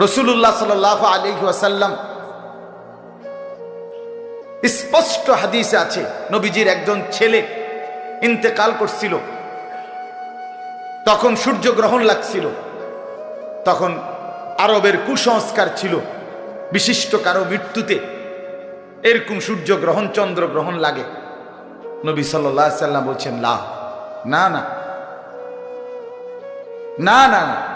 রসুল্লাহ সাল আলী ওয়াসাল্লাম স্পষ্ট হাদিসে আছে, নবীজির একজন ছেলে ইন্তেকাল করছিল। তখন সূর্যগ্রহণ লাগছিল। তখন আরবের কুসংস্কার ছিল। বিশিষ্ট কারও মৃত্যুতে এরকম সূর্যগ্রহণ, চন্দ্রগ্রহণ লাগে। নবী সাল্লাম বলছেন লাহ না না। না না না।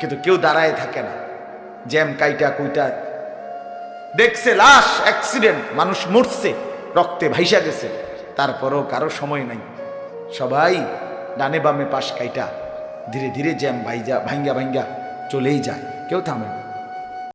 কিন্তু কেউ দাঁড়ায় থাকে না। জ্যাম, কাইটা, কুইটা। দেখছে লাশ অ্যাক্সিডেন্ট মানুষ মরছে, রক্তে ভাইসা গেছে। তারপরও কারও সময় নাই। সবাই ডানে বামে পাশ কাইটা, ধীরে ধীরে জ্যাম ভাইজা ভাঙ্গা ভাঙ্গা চলেই যায়। কেউ থামে না।